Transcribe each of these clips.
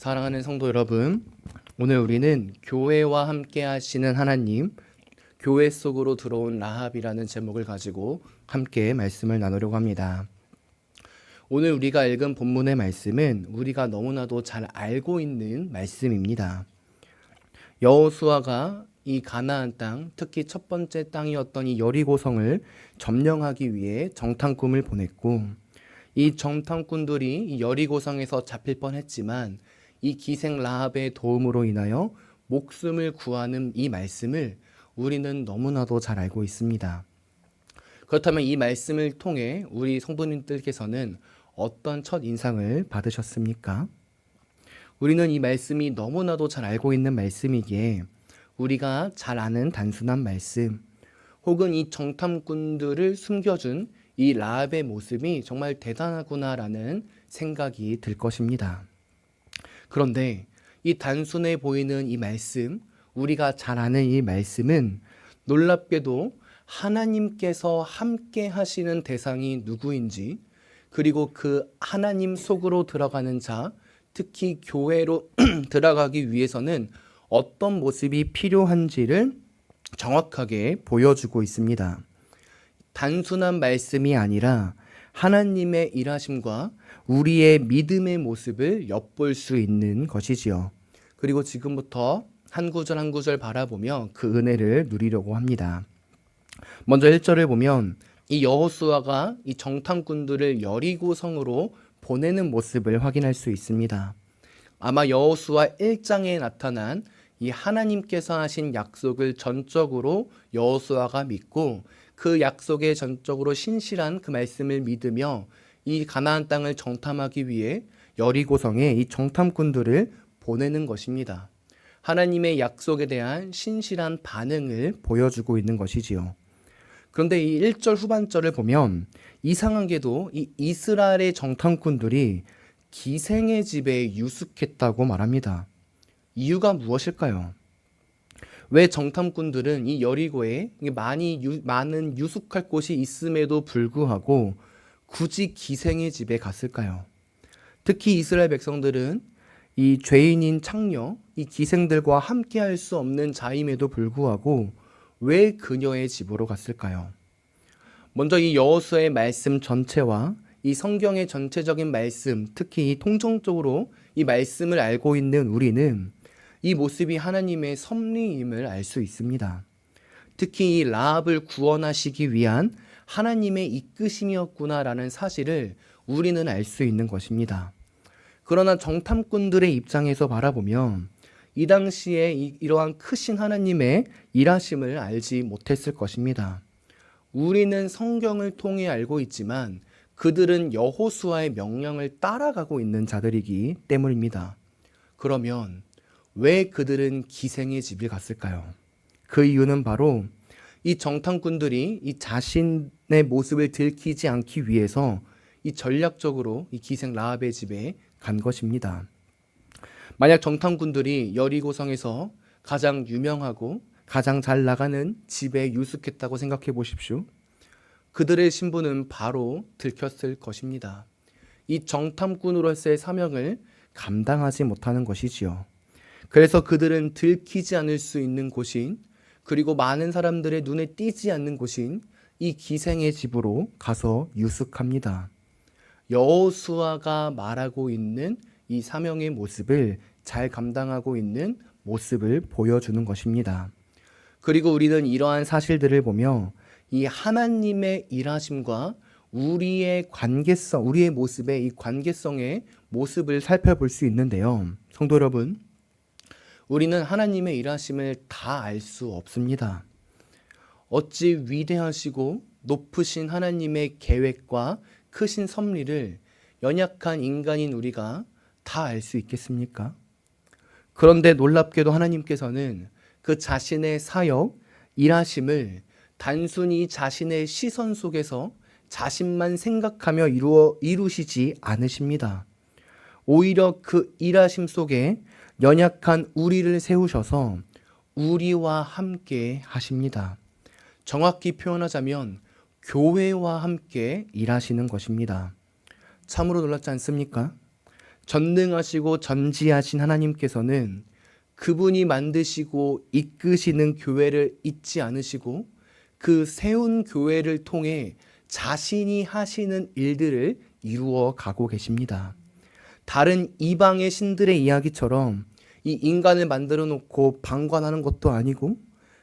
사랑하는 성도 여러분, 오늘 우리는 교회와 함께 하시는 하나님, 교회 속으로 들어온 라합이라는 제목을 가지고 함께 말씀을 나누려고 합니다. 오늘 우리가 읽은 본문의 말씀은 우리가 너무나도 잘 알고 있는 말씀입니다. 여호수아가 이 가나안 땅, 특히 첫 번째 땅이었던 이 여리고성을 점령하기 위해 정탐꾼을 보냈고 이 정탐꾼들이 이 여리고성에서 잡힐 뻔했지만 이 기생 라합의 도움으로 인하여 목숨을 구하는 이 말씀을 우리는 너무나도 잘 알고 있습니다. 그렇다면 이 말씀을 통해 우리 성도님들께서는 어떤 첫 인상을 받으셨습니까? 우리는 이 말씀이 너무나도 잘 알고 있는 말씀이기에 우리가 잘 아는 단순한 말씀 혹은 이 정탐꾼들을 숨겨준 이 라합의 모습이 정말 대단하구나라는 생각이 들 것입니다. 그런데 이 단순해 보이는 이 말씀, 우리가 잘 아는 이 말씀은 놀랍게도 하나님께서 함께 하시는 대상이 누구인지, 그리고 그 하나님 속으로 들어가는 자, 특히 교회로 들어가기 위해서는 어떤 모습이 필요한지를 정확하게 보여주고 있습니다. 단순한 말씀이 아니라 하나님의 일하심과 우리의 믿음의 모습을 엿볼 수 있는 것이지요. 그리고 지금부터 한 구절 한 구절 바라보며 그 은혜를 누리려고 합니다. 먼저 1절을 보면 이 여호수아가 이 정탐꾼들을 여리고 성으로 보내는 모습을 확인할 수 있습니다. 아마 여호수아 1장에 나타난 이 하나님께서 하신 약속을 전적으로 여호수아가 믿고 그 약속에 전적으로 신실한 그 말씀을 믿으며 이 가나안 땅을 정탐하기 위해 여리고성에 이 정탐꾼들을 보내는 것입니다. 하나님의 약속에 대한 신실한 반응을 보여주고 있는 것이지요. 그런데 이 1절 후반절을 보면 이상하게도 이 이스라엘의 정탐꾼들이 기생의 집에 유숙했다고 말합니다. 이유가 무엇일까요? 왜 정탐꾼들은 이 여리고에 많이 유, 많은 유숙할 곳이 있음에도 불구하고 굳이 기생의 집에 갔을까요? 특히 이스라엘 백성들은 이 죄인인 창녀, 이 기생들과 함께 할 수 없는 자임에도 불구하고 왜 그녀의 집으로 갔을까요? 먼저 이 여호수아의 말씀 전체와 이 성경의 전체적인 말씀, 특히 이 통정적으로 이 말씀을 알고 있는 우리는 이 모습이 하나님의 섭리임을 알 수 있습니다. 특히 이 라합을 구원하시기 위한 하나님의 이끄심이었구나라는 사실을 우리는 알 수 있는 것입니다. 그러나 정탐꾼들의 입장에서 바라보면 이 당시에 이- 이러한 크신 하나님의 일하심을 알지 못했을 것입니다. 우리는 성경을 통해 알고 있지만 그들은 여호수아의 명령을 따라가고 있는 자들이기 때문입니다. 그러면 왜 그들은 기생의 집에 갔을까요? 그 이유는 바로 이 정탐꾼들이 이 자신의 모습을 들키지 않기 위해서 이 전략적으로 이 기생 라합의 집에 간 것입니다. 만약 정탐꾼들이 여리고성에서 가장 유명하고 가장 잘 나가는 집에 유숙했다고 생각해 보십시오. 그들의 신분은 바로 들켰을 것입니다. 이 정탐꾼으로서의 사명을 감당하지 못하는 것이지요. 그래서 그들은 들키지 않을 수 있는 곳인 그리고 많은 사람들의 눈에 띄지 않는 곳인 이 기생의 집으로 가서 유숙합니다. 여호수아가 말하고 있는 이 사명의 모습을 잘 감당하고 있는 모습을 보여주는 것입니다. 그리고 우리는 이러한 사실들을 보며 이 하나님의 일하심과 우리의 관계성, 우리의 모습의 이 관계성의 모습을 살펴볼 수 있는데요. 성도 여러분, 우리는 하나님의 일하심을 다 알 수 없습니다. 어찌 위대하시고 높으신 하나님의 계획과 크신 섭리를 연약한 인간인 우리가 다 알 수 있겠습니까? 그런데 놀랍게도 하나님께서는 그 자신의 사역, 일하심을 단순히 자신의 시선 속에서 자신만 생각하며 이루어 이루시지 않으십니다. 오히려 그 일하심 속에 연약한 우리를 세우셔서 우리와 함께 하십니다. 정확히 표현하자면 교회와 함께 일하시는 것입니다. 참으로 놀랍지 않습니까? 전능하시고 전지하신 하나님께서는 그분이 만드시고 이끄시는 교회를 잊지 않으시고 그 세운 교회를 통해 자신이 하시는 일들을 이루어 가고 계십니다. 다른 이방의 신들의 이야기처럼 이 인간을 만들어 놓고 방관하는 것도 아니고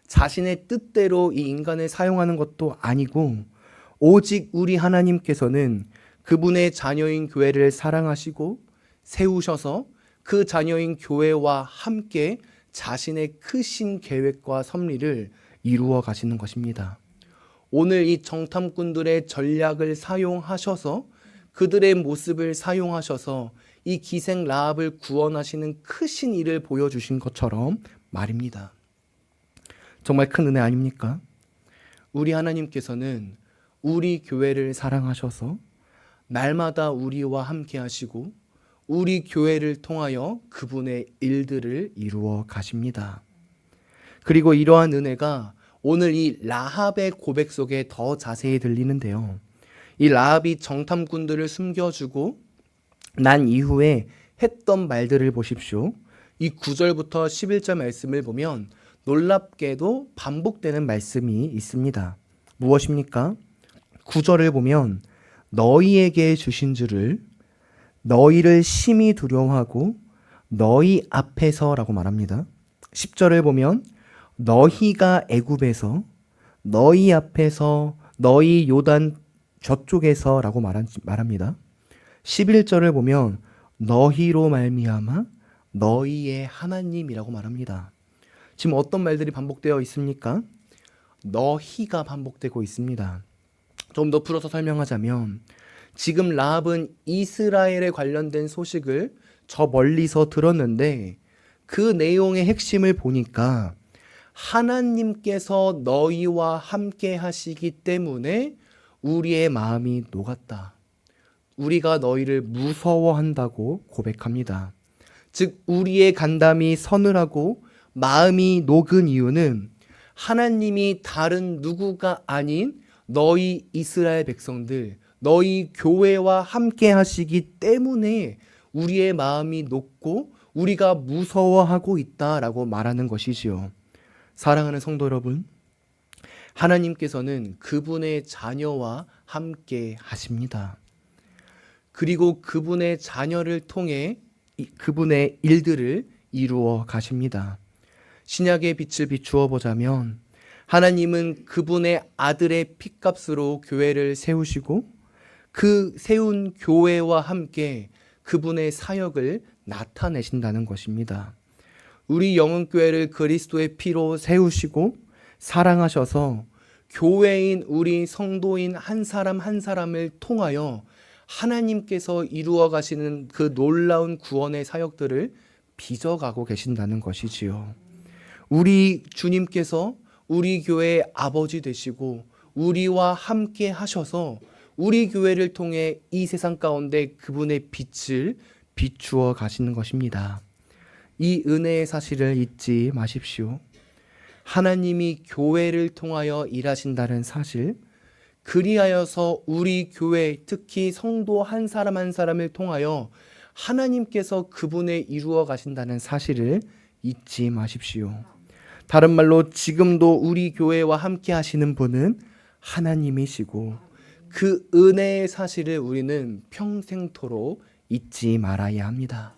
자신의 뜻대로 이 인간을 사용하는 것도 아니고 오직 우리 하나님께서는 그분의 자녀인 교회를 사랑하시고 세우셔서 그 자녀인 교회와 함께 자신의 크신 계획과 섭리를 이루어 가시는 것입니다. 오늘 이 정탐꾼들의 전략을 사용하셔서 그들의 모습을 사용하셔서 이 기생 라합을 구원하시는 크신 일을 보여주신 것처럼 말입니다. 정말 큰 은혜 아닙니까? 우리 하나님께서는 우리 교회를 사랑하셔서 날마다 우리와 함께 하시고 우리 교회를 통하여 그분의 일들을 이루어 가십니다. 그리고 이러한 은혜가 오늘 이 라합의 고백 속에 더 자세히 들리는데요. 이 라합이 정탐꾼들을 숨겨주고 난 이후에 했던 말들을 보십시오. 이 9절부터 11절 말씀을 보면 놀랍게도 반복되는 말씀이 있습니다. 무엇입니까? 9절을 보면 너희에게 주신 줄을 너희를 심히 두려워하고 너희 앞에서라고 말합니다. 10절을 보면 너희가 애굽에서 너희 앞에서 너희 요단 저쪽에서라고 말합니다. 11절을 보면 너희로 말미암아 너희의 하나님이라고 말합니다. 지금 어떤 말들이 반복되어 있습니까? 너희가 반복되고 있습니다. 좀 더 풀어서 설명하자면 지금 라합은 이스라엘에 관련된 소식을 저 멀리서 들었는데 그 내용의 핵심을 보니까 하나님께서 너희와 함께 하시기 때문에 우리의 마음이 녹았다. 우리가 너희를 무서워한다고 고백합니다. 즉, 우리의 간담이 서늘하고 마음이 녹은 이유는 하나님이 다른 누구가 아닌 너희 이스라엘 백성들, 너희 교회와 함께 하시기 때문에 우리의 마음이 녹고 우리가 무서워하고 있다라고 말하는 것이지요. 사랑하는 성도 여러분, 하나님께서는 그분의 자녀와 함께 하십니다. 그리고 그분의 자녀를 통해 그분의 일들을 이루어 가십니다. 신약의 빛을 비추어 보자면 하나님은 그분의 아들의 피값으로 교회를 세우시고 그 세운 교회와 함께 그분의 사역을 나타내신다는 것입니다. 우리 영혼교회를 그리스도의 피로 세우시고 사랑하셔서 교회인 우리 성도인 한 사람 한 사람을 통하여 하나님께서 이루어 가시는 그 놀라운 구원의 사역들을 빚어가고 계신다는 것이지요. 우리 주님께서 우리 교회의 아버지 되시고 우리와 함께 하셔서 우리 교회를 통해 이 세상 가운데 그분의 빛을 비추어 가시는 것입니다. 이 은혜의 사실을 잊지 마십시오. 하나님이 교회를 통하여 일하신다는 사실, 그리하여서 우리 교회, 특히 성도 한 사람 한 사람을 통하여 하나님께서 그분의 이루어 가신다는 사실을 잊지 마십시오. 다른 말로 지금도 우리 교회와 함께 하시는 분은 하나님이시고 그 은혜의 사실을 우리는 평생토록 잊지 말아야 합니다.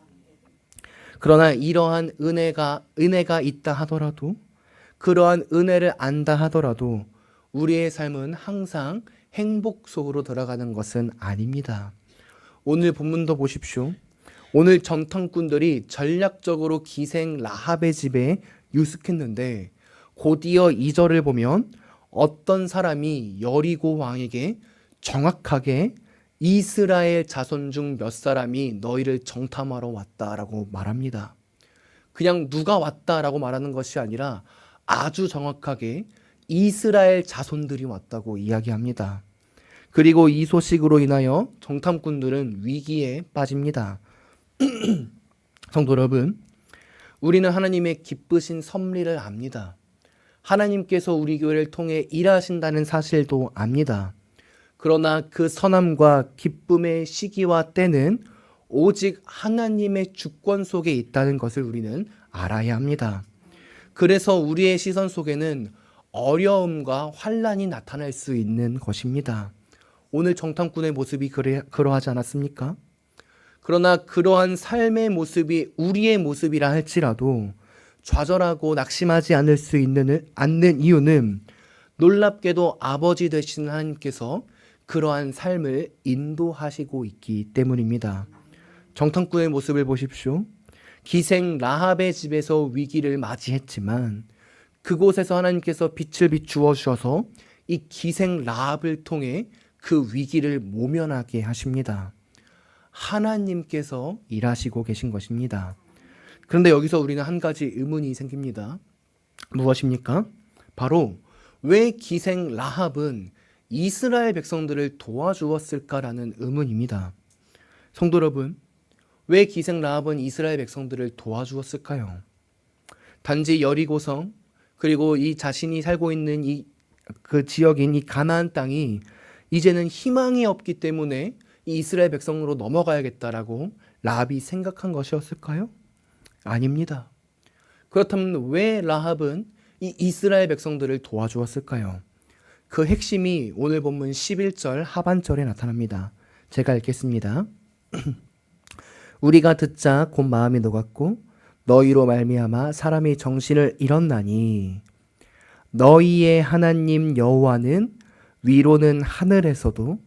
그러나 이러한 은혜가 은혜가 있다 하더라도 그러한 은혜를 안다 하더라도 우리의 삶은 항상 행복 속으로 들어가는 것은 아닙니다. 오늘 본문도 보십시오. 오늘 정탐꾼들이 전략적으로 기생 라합의 집에 유숙했는데 곧이어 2절을 보면 어떤 사람이 여리고 왕에게 정확하게 이스라엘 자손 중 몇 사람이 너희를 정탐하러 왔다라고 말합니다. 그냥 누가 왔다라고 말하는 것이 아니라 아주 정확하게 이스라엘 자손들이 왔다고 이야기합니다. 그리고 이 소식으로 인하여 정탐꾼들은 위기에 빠집니다. 성도 여러분, 우리는 하나님의 기쁘신 섭리를 압니다. 하나님께서 우리 교회를 통해 일하신다는 사실도 압니다. 그러나 그 선함과 기쁨의 시기와 때는 오직 하나님의 주권 속에 있다는 것을 우리는 알아야 합니다. 그래서 우리의 시선 속에는 어려움과 환란이 나타날 수 있는 것입니다. 오늘 정탐꾼의 모습이 그래, 그러하지 않았습니까? 그러나 그러한 삶의 모습이 우리의 모습이라 할지라도 좌절하고 낙심하지 않을 수 있는 않는 이유는 놀랍게도 아버지 되시는 하나님께서 그러한 삶을 인도하시고 있기 때문입니다. 정탐꾼의 모습을 보십시오. 기생 라합의 집에서 위기를 맞이했지만 그곳에서 하나님께서 빛을 비추어 주셔서 이 기생 라합을 통해 그 위기를 모면하게 하십니다. 하나님께서 일하시고 계신 것입니다. 그런데 여기서 우리는 한 가지 의문이 생깁니다. 무엇입니까? 바로 왜 기생 라합은 이스라엘 백성들을 도와주었을까라는 의문입니다. 성도 여러분, 왜 기생 라합은 이스라엘 백성들을 도와주었을까요? 단지 여리고성 그리고 이 자신이 살고 있는 이 그 지역인 이 가나안 땅이 이제는 희망이 없기 때문에 이 이스라엘 백성으로 넘어가야겠다라고 라합이 생각한 것이었을까요? 아닙니다. 그렇다면 왜 라합은 이 이스라엘 백성들을 도와주었을까요? 그 핵심이 오늘 본문 11절 하반절에 나타납니다. 제가 읽겠습니다. 우리가 듣자 곧 마음이 녹았고 너희로 말미암아 사람이 정신을 잃었나니 너희의 하나님 여호와는 위로는 하늘에서도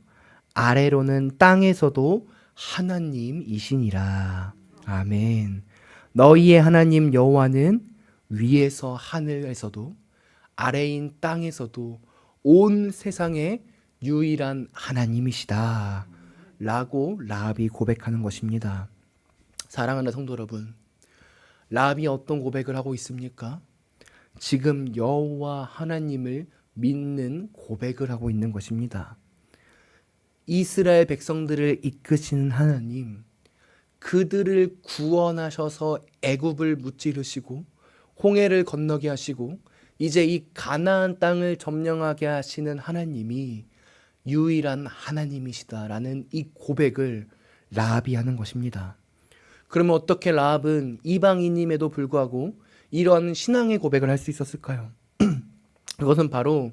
아래로는 땅에서도 하나님이시니라. 아멘. 너희의 하나님 여호와는 위에서 하늘에서도 아래인 땅에서도 온 세상의 유일한 하나님이시다. 라고 라합이 고백하는 것입니다. 사랑하는 성도 여러분, 라합이 어떤 고백을 하고 있습니까? 지금 여호와 하나님을 믿는 고백을 하고 있는 것입니다. 이스라엘 백성들을 이끄시는 하나님, 그들을 구원하셔서 애굽을 무찌르시고 홍해를 건너게 하시고 이제 이 가나안 땅을 점령하게 하시는 하나님이 유일한 하나님이시다라는 이 고백을 라합이 하는 것입니다. 그러면 어떻게 라합은 이방인임에도 불구하고 이러한 신앙의 고백을 할 수 있었을까요? 그것은 바로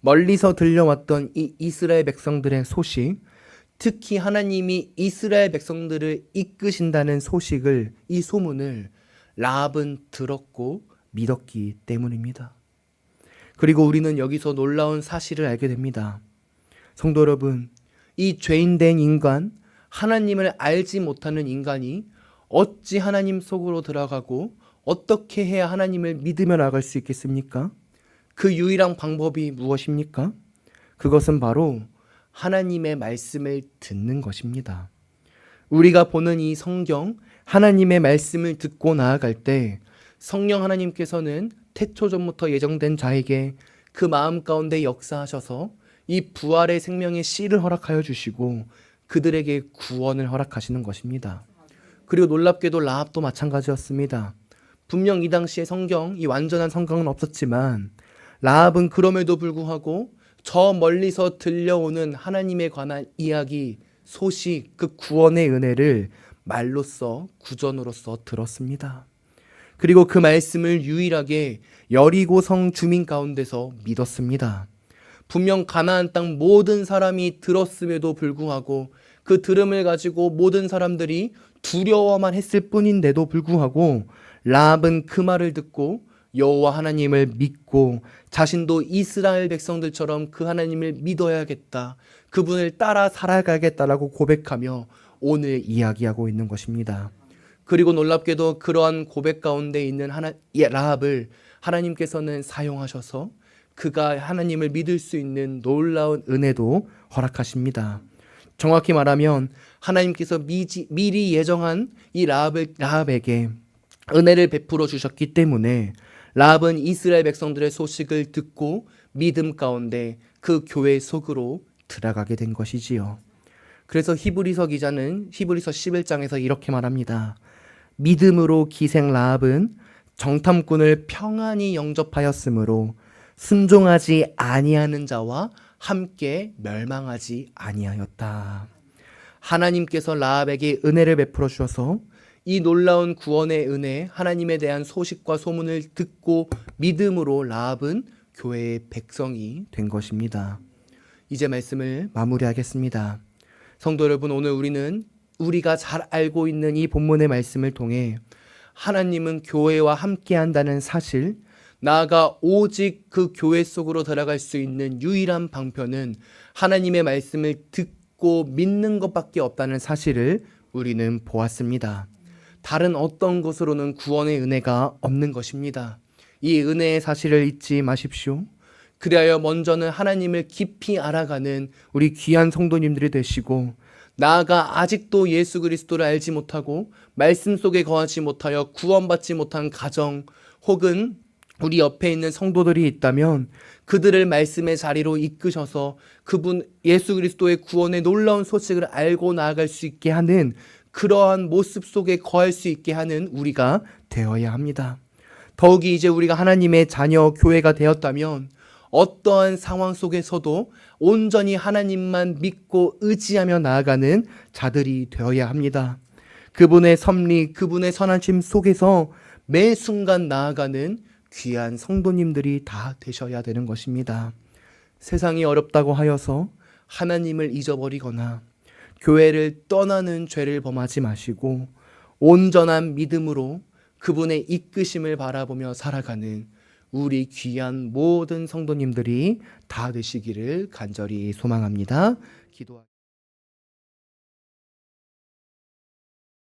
멀리서 들려왔던 이 이스라엘 백성들의 소식, 특히 하나님이 이스라엘 백성들을 이끄신다는 소식을 이 소문을 라합은 들었고 믿었기 때문입니다. 그리고 우리는 여기서 놀라운 사실을 알게 됩니다. 성도 여러분, 이 죄인된 인간, 하나님을 알지 못하는 인간이 어찌 하나님 속으로 들어가고 어떻게 해야 하나님을 믿으며 나갈 수 있겠습니까? 그 유일한 방법이 무엇입니까? 그것은 바로 하나님의 말씀을 듣는 것입니다. 우리가 보는 이 성경, 하나님의 말씀을 듣고 나아갈 때 성령 하나님께서는 태초 전부터 예정된 자에게 그 마음 가운데 역사하셔서 이 부활의 생명의 씨를 허락하여 주시고 그들에게 구원을 허락하시는 것입니다. 그리고 놀랍게도 라합도 마찬가지였습니다. 분명 이 당시에 성경, 이 완전한 성경은 없었지만 라합은 그럼에도 불구하고 저 멀리서 들려오는 하나님에 관한 이야기, 소식, 그 구원의 은혜를 말로써 구전으로서 들었습니다. 그리고 그 말씀을 유일하게 여리고 성 주민 가운데서 믿었습니다. 분명 가나안 땅 모든 사람이 들었음에도 불구하고 그 들음을 가지고 모든 사람들이 두려워만 했을 뿐인데도 불구하고 라합은 그 말을 듣고 여호와 하나님을 믿고 자신도 이스라엘 백성들처럼 그 하나님을 믿어야겠다. 그분을 따라 살아가겠다라고 고백하며 오늘 이야기하고 있는 것입니다. 그리고 놀랍게도 그러한 고백 가운데 있는 하나 라합을 하나님께서는 사용하셔서 그가 하나님을 믿을 수 있는 놀라운 은혜도 허락하십니다. 정확히 말하면 하나님께서 미지, 미리 예정한 이 라합을, 라합에게 은혜를 베풀어 주셨기 때문에 라합은 이스라엘 백성들의 소식을 듣고 믿음 가운데 그 교회 속으로 들어가게 된 것이지요. 그래서 히브리서 기자는 히브리서 11장에서 이렇게 말합니다. 믿음으로 기생 라합은 정탐꾼을 평안히 영접하였으므로 순종하지 아니하는 자와 함께 멸망하지 아니하였다. 하나님께서 라합에게 은혜를 베풀어 주셔서 이 놀라운 구원의 은혜, 하나님에 대한 소식과 소문을 듣고 믿음으로 라합은 교회의 백성이 된 것입니다. 이제 말씀을 마무리하겠습니다. 성도 여러분, 오늘 우리는 우리가 잘 알고 있는 이 본문의 말씀을 통해 하나님은 교회와 함께 한다는 사실, 나아가 오직 그 교회 속으로 들어갈 수 있는 유일한 방편은 하나님의 말씀을 듣고 믿는 것밖에 없다는 사실을 우리는 보았습니다. 다른 어떤 것으로는 구원의 은혜가 없는 것입니다. 이 은혜의 사실을 잊지 마십시오. 그리하여 먼저는 하나님을 깊이 알아가는 우리 귀한 성도님들이 되시고 나아가 아직도 예수 그리스도를 알지 못하고 말씀 속에 거하지 못하여 구원받지 못한 가정 혹은 우리 옆에 있는 성도들이 있다면 그들을 말씀의 자리로 이끄셔서 그분 예수 그리스도의 구원의 놀라운 소식을 알고 나아갈 수 있게 하는 그러한 모습 속에 거할 수 있게 하는 우리가 되어야 합니다. 더욱이 이제 우리가 하나님의 자녀 교회가 되었다면 어떠한 상황 속에서도 온전히 하나님만 믿고 의지하며 나아가는 자들이 되어야 합니다. 그분의 섭리, 그분의 선하심 속에서 매 순간 나아가는 귀한 성도님들이 다 되셔야 되는 것입니다. 세상이 어렵다고 하여서 하나님을 잊어버리거나 교회를 떠나는 죄를 범하지 마시고 온전한 믿음으로 그분의 이끄심을 바라보며 살아가는 우리 귀한 모든 성도님들이 다 되시기를 간절히 소망합니다. 기도하